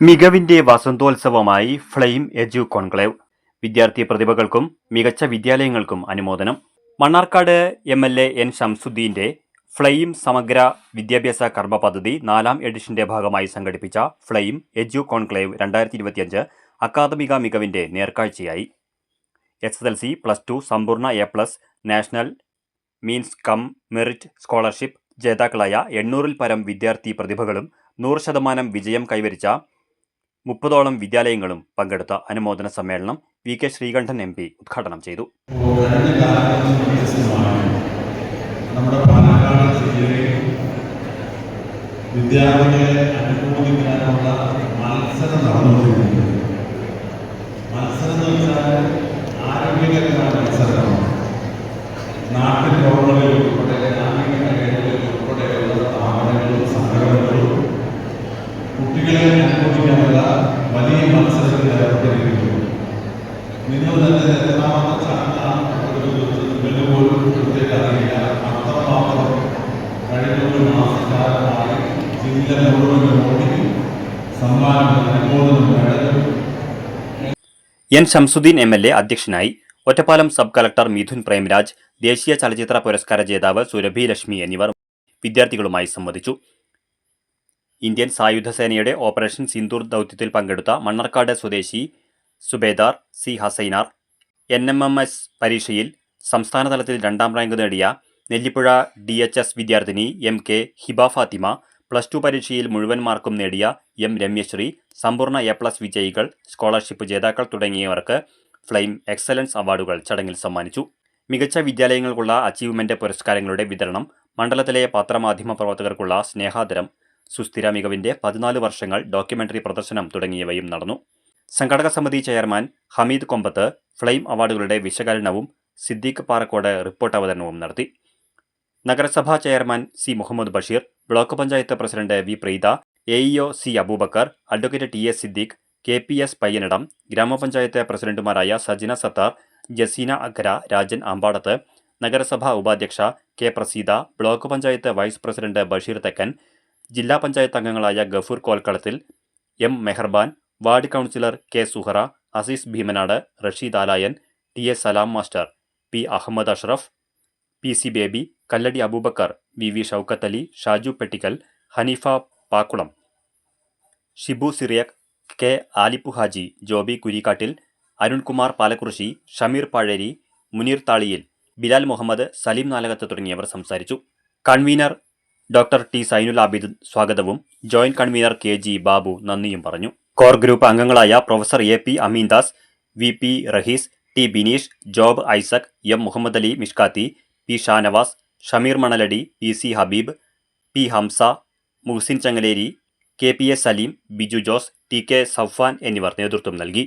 മികവിന്റെ വസന്തോത്സവമായി flame എജു conclave. വിദ്യാർത്ഥി പ്രതിഭകൾക്കും മികച്ച വിദ്യാലയങ്ങൾക്കും അനുമോദനം. Mannarkkad M L A N ഷംസുദ്ദീന്റെ flame സമഗ്ര വിദ്യാഭ്യാസ കർമ്മ പദ്ധതി നാലാം എഡിഷന്റെ ഭാഗമായി സംഘടിപ്പിച്ച ഫ്ലെയിം എജു കോൺക്ലേവ് രണ്ടായിരത്തി ഇരുപത്തിയഞ്ച് അക്കാദമിക മികവിന്റെ നേർക്കാഴ്ചയായി. S S L C plus two സമ്പൂർണ A plus national means cum merit scholarship ജേതാക്കളായ എണ്ണൂറിൽ പരം വിദ്യാർത്ഥി പ്രതിഭകളും നൂറ് ശതമാനം വിജയം കൈവരിച്ച മുപ്പതോളം വിദ്യാലയങ്ങളും പങ്കെടുത്ത അനുമോദന സമ്മേളനം V K Sreekandan M P ഉദ്ഘാടനം ചെയ്തു. വിദ്യാർത്ഥികളെ അനുമോദിക്കാനുള്ള കുട്ടികളെ അനുമോദിക്കാനുള്ള N Shamsuddin M L A അധ്യക്ഷനായി ഒറ്റപ്പാലം സബ് കളക്ടർ മിഥുൻ പ്രേംരാജ് ദേശീയ ചലച്ചിത്ര പുരസ്കാര ജേതാവ് സുരഭി ലക്ഷ്മി എന്നിവർ വിദ്യാർത്ഥികളുമായി സംവദിച്ചു. ഇന്ത്യൻ സായുധ സേനയുടെ ഓപ്പറേഷൻ സിന്ദൂർ ദൗത്യത്തിൽ പങ്കെടുത്ത മണ്ണർക്കാട് സ്വദേശി Subedar C. Hassainar. N. M. M. S. പരീക്ഷയിൽ സംസ്ഥാനതലത്തിൽ രണ്ടാം റാങ്ക് നേടിയ നെല്ലിപ്പുഴ ഡി. എച്ച്. എസ്. വിദ്യാർത്ഥിനി M. K. Hiba Fathima plus two പരീക്ഷയിൽ മുഴുവൻ മാർക്കും നേടിയ എം. രമ്യശ്രീ സമ്പൂർണ എ പ്ലസ് വിജയികൾ സ്കോളർഷിപ്പ് ജേതാക്കൾ തുടങ്ങിയവർക്ക് ഫ്ലെയിം എക്സലൻസ് അവാർഡുകൾ ചടങ്ങിൽ സമ്മാനിച്ചു. മികച്ച വിദ്യാലയങ്ങൾക്കുള്ള അച്ചീവ്മെന്റ് പുരസ്കാരങ്ങളുടെ വിതരണം മണ്ഡലത്തിലെ പത്രമാധ്യമ പ്രവർത്തകർക്കുള്ള സ്നേഹാദരം സുസ്ഥിര മികവിന്റെ പതിനാല് വർഷങ്ങൾ ഡോക്യുമെന്ററി പ്രദർശനം തുടങ്ങിയവയും നടന്നു. സംഘടക സമിതി ചെയർമാൻ ഹമീദ് കൊമ്പത്ത് ഫ്ലെയിം അവാർഡുകളുടെ വിശകലനവും സിദ്ദീഖ് പാറക്കോട് റിപ്പോർട്ട് അവതരണവും നടത്തി. നഗരസഭാ chairman C Muhammad Basheer block panchayat president V Preetha A EO C Aboobacker advocate T S Siddique K P S Payyanadam ഗ്രാമപഞ്ചായത്ത് പ്രസിഡന്റുമാരായ സജിന സത്താർ ജസീന അഖര രാജൻ അമ്പാടത്ത് നഗരസഭാ ഉപാധ്യക്ഷ K Praseetha block panchayat vice president Basheer Thekkan ജില്ലാ പഞ്ചായത്ത് അംഗങ്ങളായ Gafoor Kolkalathil M Meharban ward councillor K Suhara Azeez Bheemanad Rasheed Alayan T S Salam master P Ahammed Ashraf P C Baby Kalladi Abubakar V V Shoukath Ali Shaju Pettikkal Haneefa Pakkulam. Shibu Cyriac K Alippu Haji Joby Kurikkattil Arunkumar Palakkurissi Shameer Pazheri Muneer Thaliyil Bilal Muhammad Saleem Nalakath തുടങ്ങിയവർ സംസാരിച്ചു. Convener doctor T Sainul Abid സ്വാഗതവും joint convener K G Babu നന്ദിയും പറഞ്ഞു. Core group അംഗങ്ങളായ professor A P Ameendas V P Raheez T Bineesh Job Isaac M Muhammad Ali Mishkathi P Shanavas Shameer Manaladi P C Habeeb P Hamza Muhsin Changaleri K P S Saleem Biju Jose T K Safwan എന്നിവർ നേതൃത്വം നൽകി.